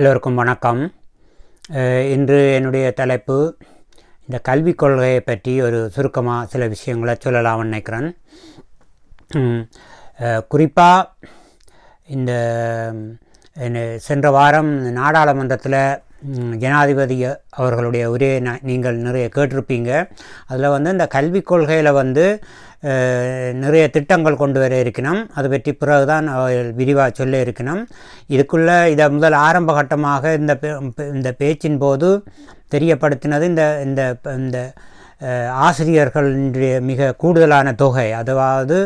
எல்லோருக்கும் வணக்கம். இன்று என்னுடைய தலைப்பு இந்த கல்விக் கொள்கையை பற்றி ஒரு சுருக்கமாக சில விஷயங்களை சொல்லலாம்னு நினைக்கிறேன். குறிப்பாக இந்த என்ன, சென்ற வாரம் நாடாளுமன்றத்தில் ஜனாதிபதி அவர்களுடைய உரையை ந- நீங்கள் நிறைய கேட்டிருப்பீங்க. அதில் வந்து இந்த கல்விக் கொள்கையில் வந்து நிறைய திட்டங்கள் கொண்டு வர இருக்கணும் அது பற்றி பிறகு தான் விரிவாக சொல்ல இருக்கணும் இதுக்குள்ளே இதை முதல் ஆரம்ப கட்டமாக இந்த இந்த பேச்சின் போது தெரியப்படுத்தினது இந்த இந்த இந்த அஹ், ஆசிரியர்களுடைய மிக கூடுதலான தொகை. அதாவது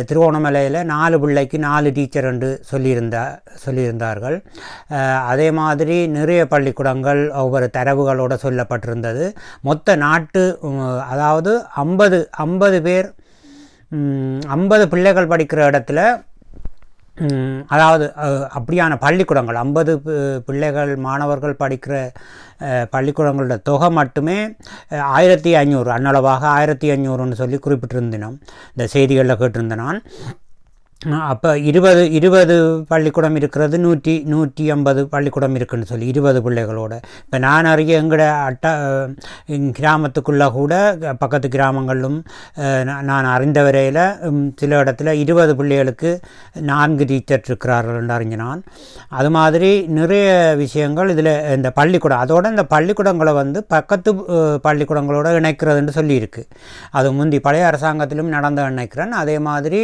திருவோணமலையில் நாலு பிள்ளைக்கு நாலு டீச்சர் என்று சொல்லியிருந்தா சொல்லியிருந்தார்கள். அதே மாதிரி நிறைய பள்ளிக்கூடங்கள் ஒவ்வொரு தரவுகளோடு சொல்லப்பட்டிருந்தது. மொத்த நாட்டு அதாவது ஐம்பது ஐம்பது பேர் ஐம்பது பிள்ளைகள் படிக்கிற இடத்துல அதாவது அப்படியான பள்ளிக்கூடங்கள் ஐம்பது பிள்ளைகள் மாணவர்கள் படிக்கிற பள்ளிக்கூடங்களோட தொகை மட்டுமே ஆயிரத்தி ஐநூறு அன்னளவாக ஆயிரத்தி ஐநூறுன்னு சொல்லி குறிப்பிட்டிருந்தினோம். இந்த செய்திகளில் கேட்டிருந்தேன் நான். அப்போ இருபது இருபது பள்ளிக்கூடம் இருக்கிறது நூற்றி நூற்றி ஐம்பது பள்ளிக்கூடம் இருக்குன்னு சொல்லி இருபது பிள்ளைகளோட. இப்போ நான் அறிய எங்களோட அட்டா கிராமத்துக்குள்ளே கூட பக்கத்து கிராமங்களிலும் நான் நான் அறிந்த வரையில் சில இடத்துல இருபது பிள்ளைகளுக்கு நான்கு டீச்சர் இருக்கிறார்கள் என்று அறிஞ்சினான் அது மாதிரி நிறைய விஷயங்கள் இதில் இந்த பள்ளிக்கூடம் அதோடு இந்த பள்ளிக்கூடங்களை வந்து பக்கத்து பள்ளிக்கூடங்களோடு இணைக்கிறதுன்னு சொல்லியிருக்கு. அது முந்தி பழைய அரசாங்கத்திலும் நடந்த நினைக்கிறேன் அதே மாதிரி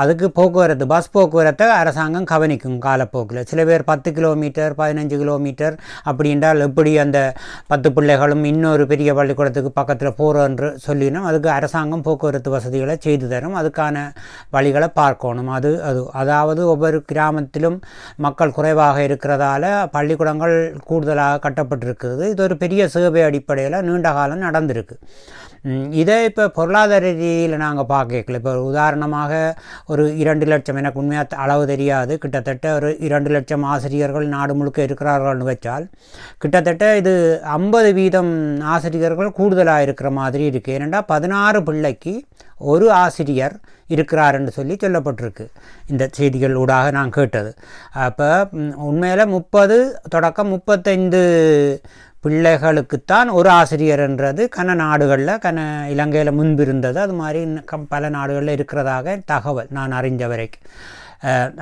அதுக்கு அதுக்கு போக்குவரத்து பஸ் போக்குவரத்தை அரசாங்கம் கவனிக்கும் காலப்போக்கில். சில பேர் பத்து கிலோமீட்டர் பதினஞ்சு கிலோமீட்டர் அப்படின்றால் எப்படி அந்த பத்து பிள்ளைகளும் இன்னொரு பெரிய பள்ளிக்கூடத்துக்கு பக்கத்தில் போகிறோன்று சொல்லினோம் அதுக்கு அரசாங்கம் போக்குவரத்து வசதிகளை செய்து தரும். அதுக்கான வழிகளை பார்க்கணும். அது அது அதாவது ஒவ்வொரு கிராமத்திலும் மக்கள் குறைவாக இருக்கிறதால பள்ளிக்கூடங்கள் கூடுதலாக கட்டப்பட்டிருக்கிறது. இது ஒரு பெரிய சேவை அடிப்படையில் நீண்ட காலம் நடந்திருக்கு. இதை இப்போ பொருளாதார ரீதியில் நாங்கள் பார்க்கல. இப்போ உதாரணமாக ஒரு இரண்டு லட்சம் எனக்கு உண்மையாக அளவு தெரியாது. கிட்டத்தட்ட ஒரு இரண்டு லட்சம் ஆசிரியர்கள் நாடு முழுக்க இருக்கிறார்கள்னு வச்சால் கிட்டத்தட்ட இது ஐம்பது வீதம் ஆசிரியர்கள் கூடுதலாக இருக்கிற மாதிரி இருக்குது ஏனென்றால் பதினாறு பிள்ளைக்கு ஒரு ஆசிரியர் இருக்கிறாருன்னு சொல்லி சொல்லப்பட்டிருக்கு. இந்த செய்திகள் ஊடாக நான் கேட்டது. அப்போ உண்மையில் முப்பது தொடக்கம் முப்பத்தைந்து பிள்ளைகளுக்குத்தான் ஒரு ஆசிரியர்ன்றது. கன நாடுகளில் கன இலங்கையில் முன்பு இருந்தது அது மாதிரி இன்னும் கம்- பல நாடுகளில் இருக்கிறதாக தகவல் நான் அறிஞ்ச வரைக்கும்.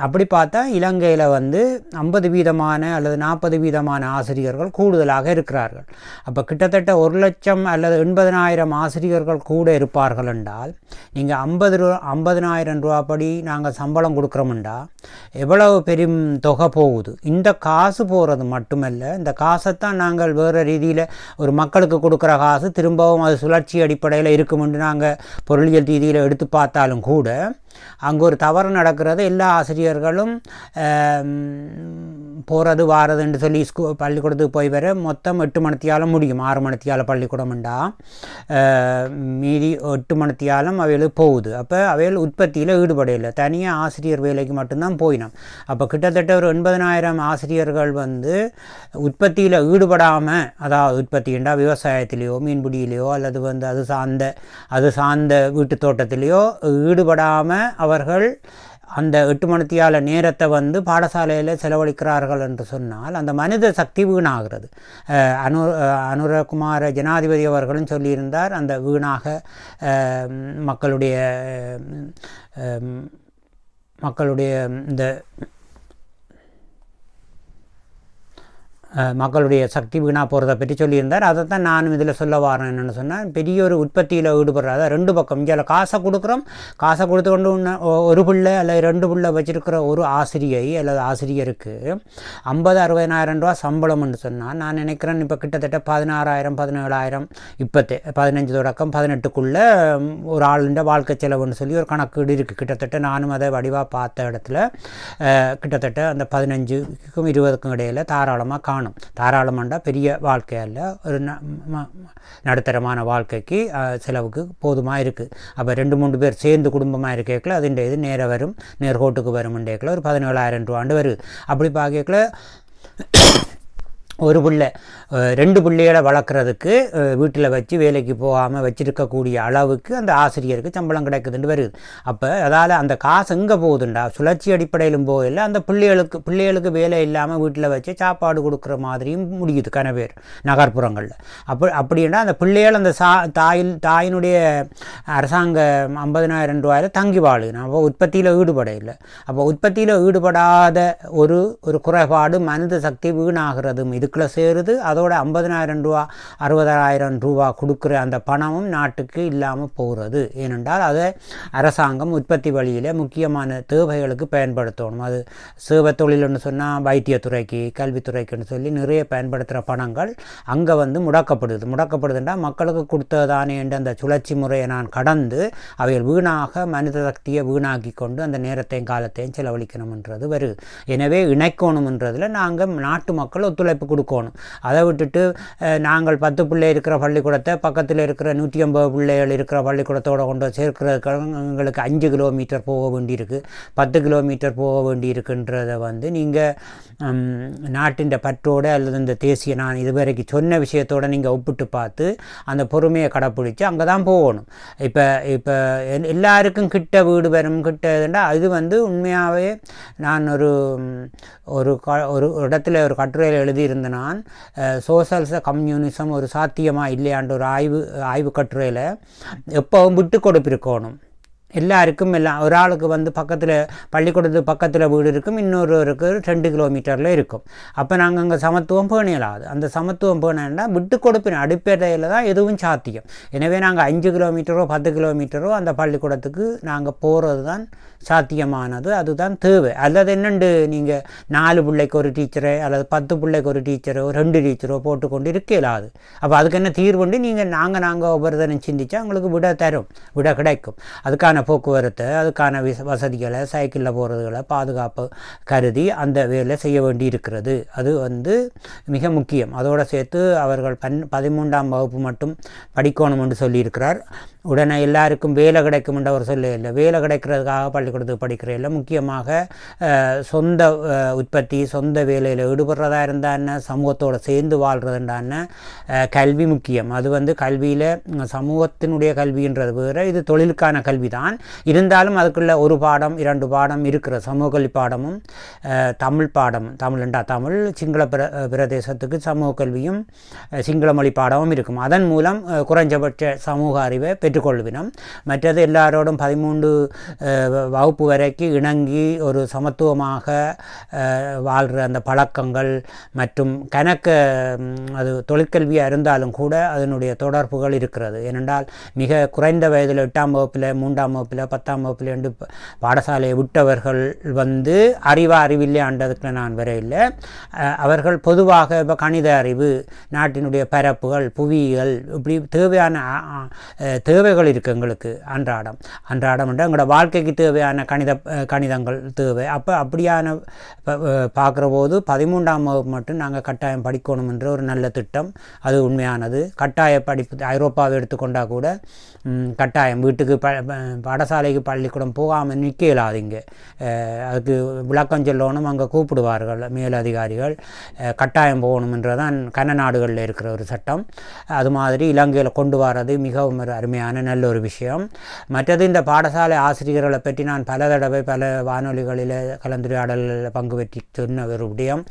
அப்படி பார்த்தா இலங்கையில் வந்து ஐம்பது வீதமான அல்லது நாற்பது வீதமான ஆசிரியர்கள் கூடுதலாக இருக்கிறார்கள். அப்போ கிட்டத்தட்ட ஒரு லட்சம் அல்லது எண்பதனாயிரம் ஆசிரியர்கள் கூட இருப்பார்கள் என்றால் நீங்கள் ஐம்பது ரூபா ஐம்பதனாயிரம் ரூபா படி நாங்கள் சம்பளம் கொடுக்குறோம்டா எவ்வளவு பெரும் தொகை போகுது? இந்த காசு போகிறது மட்டுமல்ல இந்த காசைத்தான் நாங்கள் வேறு ரீதியில் ஒரு மக்களுக்கு கொடுக்குற காசு திரும்பவும் அது சுழற்சி அடிப்படையில் இருக்குமென்று நாங்கள் பொருளியல் ரீதியில் எடுத்து பார்த்தாலும் கூட அங்கே ஒரு தவறு நடக்கிறது. எல்லா ஆசிரியர்களும் போகிறது வாரதுன்னு சொல்லி ஸ்கூ பள்ளிக்கூடத்துக்கு போய் வர மொத்தம் எட்டு மணித்தியாலும் முடியும். ஆறு மணித்தியால பள்ளிக்கூடம்ண்டா மீதி எட்டு மணித்தியாலும் அவைகளுக்கு போகுது. அப்போ அவைகள் உற்பத்தியில் ஈடுபடையில்லை தனியாக ஆசிரியர் வேலைக்கு மட்டும்தான் போயினோம். அப்போ கிட்டத்தட்ட ஒரு எண்பதனாயிரம் ஆசிரியர்கள் வந்து உற்பத்தியில் ஈடுபடாமல் அதாவது உற்பத்திண்டா விவசாயத்திலேயோ மீன்பிடியிலையோ அல்லது வந்து அது சார்ந்த அது சார்ந்த வீட்டு தோட்டத்திலேயோ ஈடுபடாமல் அவர்கள் அந்த எட்டு மணித்தியால நேரத்தை வந்து பாடசாலையில் செலவழிக்கிறார்கள் என்று சொன்னால் அந்த மனித சக்தி வீணாகிறது. அனு அனுரகுமார ஜனாதிபதி அவர்களும் சொல்லியிருந்தார் அந்த வீணாக மக்களுடைய மக்களுடைய இந்த மக்களுடைய சக்தி வீணாக போகிறத பற்றி சொல்லியிருந்தார். அதை தான் நானும் இதில் சொல்ல வரேன் என்னென்னு சொன்னால் பெரிய ஒரு உற்பத்தியில் ஈடுபடுறாத ரெண்டு பக்கம். இங்கே காசை கொடுக்குறோம். காசை கொடுத்து கொண்டு ஒரு பிள்ளை அல்லது ரெண்டு பிள்ளை வச்சுருக்கிற ஒரு ஆசிரியை அல்லது ஆசிரியருக்கு ஐம்பது அறுபதினாயிரம் ரூபா சம்பளம்னு சொன்னால் நான் நினைக்கிறேன் இப்போ கிட்டத்தட்ட பதினாறாயிரம் பதினேழாயிரம் இப்போத்தே பதினஞ்சு தொடக்கம் பதினெட்டுக்குள்ளே ஒரு ஆளுண்ட வாழ்க்கை செலவுன்னு சொல்லி ஒரு கணக்கீடு இருக்குது கிட்டத்தட்ட நானும் அதை வடிவாக பார்த்த இடத்துல கிட்டத்தட்ட அந்த பதினஞ்சுக்கும் இருபதுக்கும் இடையில் தாராளமாக காண காணும். தாராளமாண்டா பெரிய வாழ்க்கை அல்ல. ஒரு நடுத்தரமான வாழ்க்கைக்கு செலவுக்கு போதுமாக இருக்குது அப்போ ரெண்டு மூணு பேர் சேர்ந்து குடும்பமாக இருக்கேக்கில் அதுண்ட இது நேராக வரும் நேர்கோட்டுக்கு வரும்ன்றேக்கில் ஒரு பதினேழாயிரம் ரூபாண்டு வருது. அப்படி பார்க்கல ஒரு பிள்ளை ரெண்டு பிள்ளைகளை வளர்க்குறதுக்கு வீட்டில் வச்சு வேலைக்கு போகாமல் வச்சுருக்கக்கூடிய அளவுக்கு அந்த ஆசிரியருக்கு சம்பளம் கிடைக்குதுன்னு வருது. அப்போ அதால் அந்த காசு எங்கே போகுதுண்டா? சுழற்சி அடிப்படையிலும் போகல. அந்த பிள்ளைகளுக்கு பிள்ளைகளுக்கு வேலை இல்லாமல் வீட்டில் வச்சு சாப்பாடு கொடுக்குற மாதிரியும் முடியுது கன பேர் நகர்ப்புறங்களில். அப்போ அப்படின்னா அந்த பிள்ளைகள் அந்த சா தாயில் தாயினுடைய அரசாங்க ஐம்பதினாயிரம் ரூபாயில் தங்கி வாழுது நம்ம உற்பத்தியில் ஈடுபட இல்லை அப்போ உற்பத்தியில் ஈடுபடாத ஒரு ஒரு குறைபாடு மனித சக்தி வீணாகிறதும் இதுக்குள்ளே சேருது. அதோட ஐம்பதினாயிரம் ரூபா அறுபதாயிரம் ரூபா கொடுக்குற அந்த பணமும் நாட்டுக்கு இல்லாமல் போகிறது ஏனென்றால் அதை அரசாங்கம் உற்பத்தி வழியில் முக்கியமான தேவைகளுக்கு பயன்படுத்தணும். அது சேவை தொழில்னு சொன்னால் வைத்தியத்துறைக்கு கல்வித்துறைக்குன்னு சொல்லி நிறைய பயன்படுத்துகிற பணங்கள் அங்கே வந்து முடக்கப்படுது. முடக்கப்படுதுன்றா மக்களுக்கு கொடுத்ததானே என்ற அந்த சுழற்சி முறையை நான் கடந்து அவைகள் வீணாக மனித சக்தியை வீணாக்கி கொண்டு அந்த நேரத்தையும் காலத்தையும் செலவழிக்கணும்ன்றது வருது எனவே இணைக்கணும்ன்றதில் நாங்கள் நாட்டு மக்கள் ஒத்துழைப்பு கொடுக்கணும். அதை விட்டுட்டு நாங்கள் பத்து பிள்ளை இருக்கிற பள்ளிக்கூடத்தை பக்கத்தில் இருக்கிற நூற்றி ஐம்பது பிள்ளைகள் இருக்கிற பள்ளிக்கூடத்தோடு கொண்டு சேர்க்கிறதுக்கு எங்களுக்கு அஞ்சு கிலோமீட்டர் போக வேண்டியிருக்கு. பத்து கிலோமீட்டர் போக வேண்டியிருக்குன்றதை வந்து நீங்கள் நாட்டின் பற்றோடு அல்லது இந்த தேசிய நான் இதுவரைக்கும் சொன்ன விஷயத்தோட நீங்கள் ஒப்பிட்டு பார்த்து அந்த பொறுமையை கடைப்பிடிச்சு அங்கே தான் போகணும். இப்போ இப்போ எல்லாருக்கும் கிட்ட வீடு வரும் கிட்ட இதுண்டா அது வந்து உண்மையாகவே நான் ஒரு ஒரு க ஒரு இடத்துல ஒரு கட்டுரையில் எழுதியிருந்தேன். நான் சோசல்ச கம்யூனிசம் ஒரு சாத்தியமாக இல்லையான்ற ஒரு ஆய்வு ஆய்வு கட்டுரையில் எப்போவும் விட்டு கொடுப்பிருக்கணும். எல்லாருக்கும் எல்லாம் ஒரு ஆளுக்கு வந்து பக்கத்தில் பள்ளிக்கூடத்து பக்கத்தில் வீடு இருக்கும் இன்னொருவருக்கு ரெண்டு கிலோமீட்டரில் இருக்கும். அப்போ நாங்கள் அங்கே சமத்துவம் பேணியலாது அந்த சமத்துவம் பேணா விட்டு கொடுப்பின அடிப்படையில் தான் எதுவும் சாத்தியம். எனவே நாங்கள் அஞ்சு கிலோமீட்டரோ பத்து கிலோமீட்டரோ அந்த பள்ளிக்கூடத்துக்கு நாங்கள் போகிறது தான் சாத்தியமானது. அதுதான் தேவை. அல்லது என்னண்டு நீங்கள் நாலு பிள்ளைக்கு ஒரு டீச்சரை அல்லது பத்து பிள்ளைக்கு ஒரு டீச்சரோ ரெண்டு டீச்சரோ போட்டுக்கொண்டு இருக்க இயலாது அப்போ அதுக்கு என்ன தீர்வுண்டு? நீங்கள் நாங்கள் நாங்கள் ஒவ்வொரு தரம் சிந்திச்சா உங்களுக்கு விட தரும். விட கிடைக்கும். அதுக்கான போக்குவரத்தை அதுக்கான விச வசதிகளை சைக்கிளில் போகிறதுகளை பாதுகாப்பு கருதி அந்த வேலை செய்ய வேண்டி இருக்கிறது அது வந்து மிக முக்கியம். அதோடு சேர்த்து அவர்கள் பன் பதிமூன்றாம் வகுப்பு மட்டும் படிக்கணும் என்று சொல்லியிருக்கிறார். உடனே எல்லாருக்கும் வேலை கிடைக்கும்ன்ற அவர் சொல்ல இல்லை. வேலை கிடைக்கிறதுக்காக பள்ளிக்கூடத்துக்கு படிக்கிற இல்லை. முக்கியமாக சொந்த உற்பத்தி சொந்த வேலையில் ஈடுபடுறதா இருந்தா என்ன? சமூகத்தோடு சேர்ந்து வாழ்கிறதுண்டான கல்வி முக்கியம். அது வந்து கல்வியில் சமூகத்தினுடைய கல்வின்றது வேறு இது தொழிலுக்கான கல்வி தான் இருந்தாலும் அதுக்குள்ள ஒரு பாடம் இரண்டு பாடம் இருக்கிற சமூக கல்வி பாடமும் தமிழ் பாடம் தமிழ்ண்டா தமிழ் சிங்கள பிர பிரதேசத்துக்கு சமூக கல்வியும் சிங்கள மொழி பாடமும் இருக்கும். அதன் மூலம் குறைஞ்சபட்ச சமூக அறிவை ஏற்றுக்கொள்வினம். மற்றது எல்லாரோடும் பதிமூன்று வகுப்பு வரைக்கும் இணங்கி ஒரு சமத்துவமாக வாழ்கிற அந்த பழக்கங்கள் மற்றும் கணக்க அது தொழிற்கல்வியாக இருந்தாலும் கூட அதனுடைய தொடர்புகள் இருக்கிறது. ஏனென்றால் மிக குறைந்த வயதில் எட்டாம் வகுப்பில் மூன்றாம் வகுப்பில் பத்தாம் வகுப்பில் என்று பாடசாலையை விட்டவர்கள் வந்து அறிவா அறிவில்லை ஆண்டதுக்கு நான் வரையில் அவர்கள் பொதுவாக இப்போ கணித அறிவு நாட்டினுடைய பரப்புகள் புவியியல் இப்படி தேவையான தேவை தேவைகள் இருக்குது எங்களுக்கு அன்றாடம். அன்றாடம் என்ற எங்களோட வாழ்க்கைக்கு தேவையான கணித கணிதங்கள் தேவை. அப்போ அப்படியான பார்க்குற போது பதிமூன்றாம் வகுப்பு மட்டும் நாங்கள் கட்டாயம் படிக்கணும் என்ற ஒரு நல்ல திட்டம். அது உண்மையானது. கட்டாய படிப்பு ஐரோப்பாவை எடுத்துக்கொண்டால் கூட கட்டாயம். வீட்டுக்கு ப பாடசாலைக்கு பள்ளிக்கூடம் போகாமல் நிற்க இயலாது இங்கே. அதுக்கு விளக்கம் சொல்லணும். அங்கே கூப்பிடுவார்கள் மேலதிகாரிகள் அஹ், கட்டாயம் போகணுன்றதான் கன நாடுகளில் இருக்கிற ஒரு சட்டம். அது மாதிரி இலங்கையில் கொண்டு வர்றது மிகவும் ஒரு அருமையான நல்ல ஒரு விஷயம். மற்றது இந்த பாடசாலை ஆசிரியர்களை பற்றி நான் பல தடவை பல வானொலிகளில் கலந்துரையாடல்களில் பங்கு பெற்றி சொன்ன ஒரு விடயம்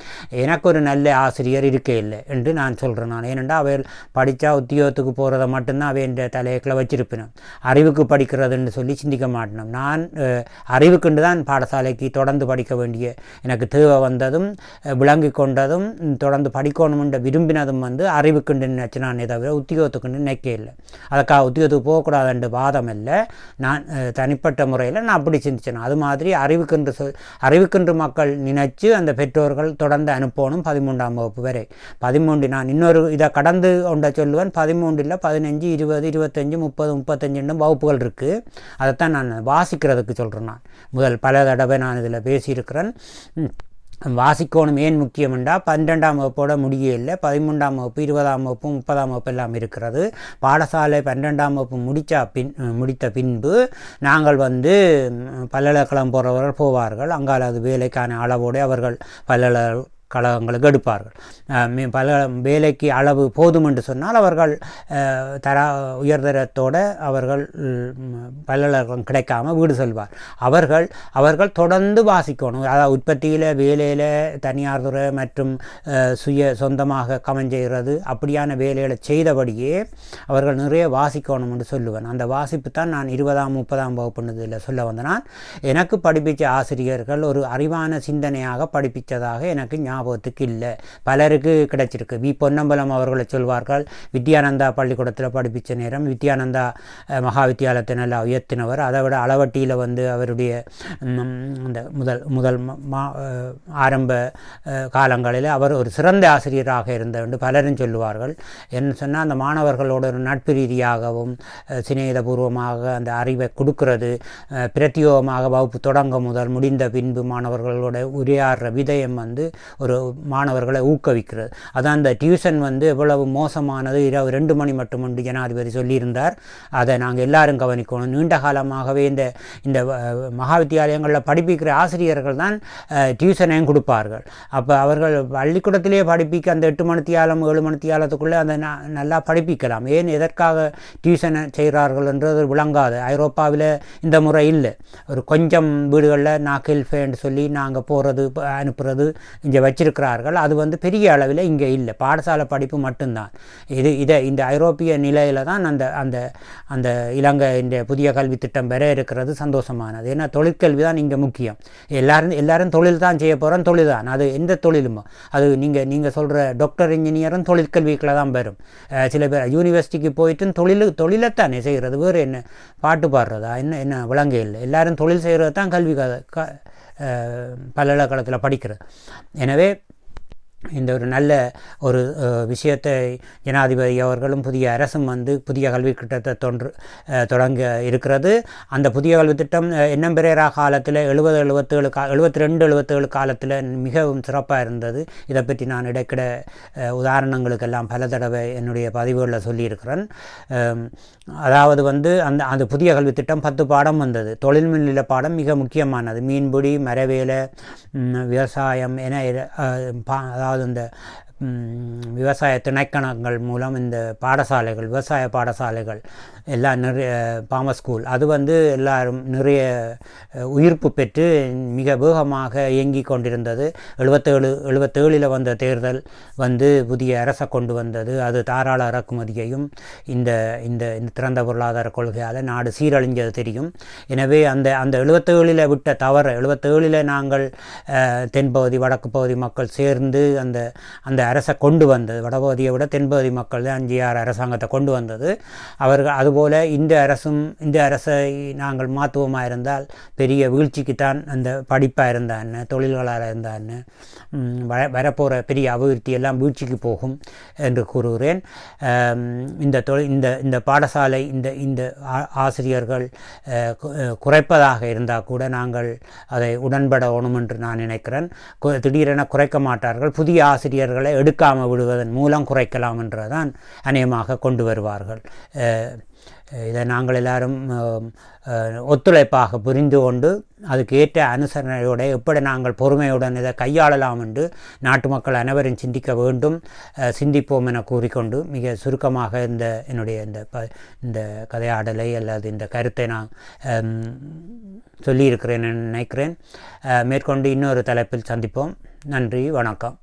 எனக்கு ஒரு நல்ல ஆசிரியர் இருக்கே இல்லை என்று நான் சொல்கிறேன் நான். ஏனென்றால் அவர் படித்தா உத்தியோகத்துக்கு போகிறத மட்டும்தான் அவை என் தலையக்கில் வச்சிருப்பினோம். அறிவுக்கு படிக்கிறதுன்னு சொல்லி சிந்திக்க மாட்டினோம். நான் அறிவுக்குண்டு தான் பாடசாலைக்கு தொடர்ந்து படிக்க வேண்டிய எனக்கு தேவை வந்ததும் விளங்கி கொண்டதும் தொடர்ந்து படிக்கணுமென்ற விரும்பினதும் வந்து அறிவுக்குண்டு நினச்சினானே தவிர உத்தியோகத்துக்குன்னு நினைக்க இல்லை. அதுக்காக உத்தியோகத்துக்கு போகக்கூடாதுன்ற வாதம் இல்லை நான் தனிப்பட்ட முறையில் நான் அப்படி சிந்திச்சேன். அது மாதிரி அறிவுக்கென்று சொ அறிவுக்கென்று மக்கள் நினைச்சு அந்த பெற்றோர்கள் தொடர்ந்து அனுப்பணும் பதிமூன்றாம் வகுப்பு வரை. பதிமூன்று நான் இன்னொரு இதை கடந்து கொண்ட சொல்லுவேன். பதிமூன்றில் பதினஞ்சு இருபது இருபத்தஞ்சு முப்பது முப்பத்தஞ்சுன்னு வகுப்புகள் இருக்குது அதைத்தான் நான் வாசிக்கிறதுக்கு சொல்கிறேன் நான். முதல் பல தடவை நான் இதில் பேசியிருக்கிறேன். வாசிக்கணும் ஏன் முக்கியம்டா பன்னெண்டாம் வகுப்போட முடிய இல்லை. பதிமூன்றாம் வகுப்பு இருபதாம் வகுப்பு முப்பதாம் வகுப்பு எல்லாம் இருக்கிறது. பாடசாலை பன்னெண்டாம் வகுப்பு முடித்த பின் முடித்த பின்பு நாங்கள் வந்து பல்கலைக்கழகம் போகிறவர்கள் போவார்கள். அங்கால அது வேலைக்கான அளவோடு அவர்கள் பல்கலை கழகங்களுக்கு எடுப்பார்கள் பல வேலைக்கு அளவு போதும் என்று சொன்னால் அவர்கள் தரா உயர்தரத்தோட அவர்கள் பல்கலைக்கழகம் கிடைக்காம வீடு செல்வார். அவர்கள் அவர்கள் தொடர்ந்து வாசிக்கணும். அதாவது உற்பத்தியில் வேலையில் தனியார் துறை மற்றும் சுய சொந்தமாக கமன் செய்கிறது. அப்படியான வேலைகளை செய்தபடியே அவர்கள் நிறைய வாசிக்கணும் என்று சொல்லுவேன். அந்த வாசிப்பு தான் நான் இருபதாம் முப்பதாம் வகுப்புனதில் சொல்ல வந்தனால் எனக்கு படிப்பித்த ஆசிரியர்கள் ஒரு அறிவான சிந்தனையாக படிப்பித்ததாக எனக்கு ஞாபகத்துக்கு இல்லை. பலருக்கு கிடைச்சிருக்கு. வி. பொன்னம்பலம் அவர்களை சொல்வார்கள் வித்யானந்தா பள்ளிக்கூடத்தில் படிப்பிச்ச நேரம் வித்யானந்தா மகா வித்தியாலயத்தை நல்லா உயர்த்தினவர். அதை விட அளவட்டியில் வந்து அவருடைய அந்த முதல் முதல் மா- ஆரம்ப காலங்களில் அவர் ஒரு சிறந்த ஆசிரியராக இருந்த என்று பலரும் சொல்லுவார்கள். என்ன சொன்னால் அந்த மாணவர்களோட ஒரு நட்பு ரீதியாகவும் சிநேகிதபூர்வமாக அந்த அறிவை கொடுக்கிறது. பிரத்யோகமாக வகுப்பு தொடங்க முதல் முடிந்த பின்பு மாணவர்களோட உரையாடுற விதயம் வந்து ஒரு மாணவர்களை ஊக்குவிக்கிறது. அதான் அந்த டியூஷன் வந்து எவ்வளவு மோசமானது. இரவு ரெண்டு மணி மட்டும் உண்டு ஜனாதிபதி சொல்லியிருந்தார். அதை நாங்கள் எல்லாரும் கவனிக்கணும். நீண்ட காலமாகவே இந்த இந்த மகாவித்தியாலயங்களில் மகா வித்தியாலயங்களில் படிப்பிக்கிற ஆசிரியர்கள் தான் டியூஷனையும் கொடுப்பார்கள். அப்போ அவர்கள் பள்ளிக்கூடத்திலே படிப்பிக்க அந்த எட்டு மணித்தியாலம் ஏழு மணித்தியாலத்துக்குள்ளே அந்த நான் நல்லா படிப்பிக்கலாம். ஏன் எதற்காக டியூஷனை செய்கிறார்கள் என்றது விளங்காது. ஐரோப்பாவில் இந்த முறை இல்லை. ஒரு கொஞ்சம் வீடுகளில் நாக்கில் ஃபேன்னு சொல்லி நாங்கள் போகிறது அனுப்புறது இங்கே வச்சு வச்சிருக்கிறார்கள். அது வந்து பெரிய அளவில் இங்கே இல்லை. பாடசாலை படிப்பு மட்டும்தான். இது இதை இந்த ஐரோப்பிய நிலையில் தான் அந்த அந்த அந்த இலங்கை இந்த புதிய கல்வி திட்டம் பெற இருக்கிறது சந்தோஷமானது. ஏன்னா தொழிற்கல்வி தான் இங்கே முக்கியம். எல்லாரும் எல்லாரும் தொழில் தான் செய்ய போகிறோம் தொழில் தான். அது எந்த தொழிலுமோ. அது நீங்கள் நீங்கள் சொல்கிற டாக்டர் இன்ஜினியரும் தொழிற்கல்விக்குள்ள தான் வரும். சில பேர் யூனிவர்சிட்டிக்கு போயிட்டும் தொழில் தொழிலைத்தானே செய்கிறது வேறு என்ன? பாட்டு பாடுறதா? என்ன என்ன? விளங்க இல்லை. எல்லாரும் தொழில் செய்கிறது தான் கல்வி க க- பல்கலைக்கழகத்தில் படிக்கிறது எனவே இந்த ஒரு நல்ல ஒரு விஷயத்தை ஜனாதிபதி அவர்களும் புதிய அரசும் வந்து புதிய கல்வி திட்டத்தை தொன்று தொடங்க இருக்கிறது. அந்த புதிய கல்வி திட்டம் அஹ், காலத்தில் எழுபது எழுபத்தேழு கா எழுபத்தி ரெண்டு எழுபத்தேழு காலத்தில் மிகவும் சிறப்பாக இருந்தது. இதை பற்றி நான் இடைக்கிட உதாரணங்களுக்கெல்லாம் பல தடவை என்னுடைய பதிவுகளில் சொல்லியிருக்கிறேன். அதாவது வந்து அந்த அந்த புதிய கல்வி திட்டம் பத்து பாடம் வந்தது. தொழில்மில்ல பாடம் மிக முக்கியமானது. மீன்பிடி மரவேலை விவசாயம் என இர- பா- அதாவது இந்த விவசாய திணைக்கணங்கள் மூலம் இந்த பாடசாலைகள் விவசாய பாடசாலைகள் எல்லாம் நிறைய பாம ஸ்கூல். அது வந்து எல்லாரும் நிறைய உயிர்ப்பு பெற்று மிக வேகமாக இயங்கி கொண்டிருந்தது. எழுபத்தேழு எழுபத்தேழில் வந்த தேர்தல் வந்து புதிய அரசை கொண்டு வந்தது. அது தாராள இறக்குமதியையும் இந்த இந்த இந்த திறந்த பொருளாதார கொள்கையால் நாடு சீரழிஞ்சது தெரியும். எனவே அந்த அந்த எழுபத்தேழில் விட்ட தவறு எழுபத்தேழில் நாங்கள் தென்பகுதி வடக்கு பகுதி மக்கள் சேர்ந்து அந்த அந்த அரசை கொண்டு வந்தது. வடபகுதியை விட தென்பகுதி மக்கள் தான் எம்ஜிஆர் அரசாங்கத்தை கொண்டு வந்தது. அவர்கள் அது அதுபோல் இந்த அரசும் இந்த அரசை நாங்கள் மாற்றுவோமாக இருந்தால் பெரிய வீழ்ச்சிக்குத்தான் அந்த படிப்பாக இருந்தால் என்ன தொழில்களாக இருந்தால் என்ன வர வரப்போகிற பெரிய அபிவிருத்தி எல்லாம் வீழ்ச்சிக்கு போகும் என்று கூறுகிறேன். இந்த தொழில் இந்த இந்த பாடசாலை இந்த இந்த ஆ- ஆசிரியர்கள் குறைப்பதாக இருந்தால் கூட நாங்கள் அதை உடன்பட வேணும் என்று நான் நினைக்கிறேன். திடீரென குறைக்க மாட்டார்கள். புதிய ஆசிரியர்களை எடுக்காமல் விடுவதன் மூலம் குறைக்கலாம் என்றுதான் அநேகமாக கொண்டு வருவார்கள். இதை நாங்கள் எல்லாரும் ஒத்துழைப்பாக புரிந்து கொண்டு அதுக்கு ஏற்ற அனுசரணையோட எப்படி நாங்கள் பொறுமையுடன் இதை கையாளலாம் என்று நாட்டு மக்கள் அனைவரும் சிந்திக்க வேண்டும் சிந்திப்போம் என கூறிக்கொண்டு மிக சுருக்கமாக இந்த என்னுடைய இந்த ப இந்த கதையாடலை அல்லது இந்த கருத்தை நான் சொல்லியிருக்கிறேன் நினைக்கிறேன். மேற்கொண்டு இன்னொரு தலைப்பில் சந்திப்போம். நன்றி வணக்கம்.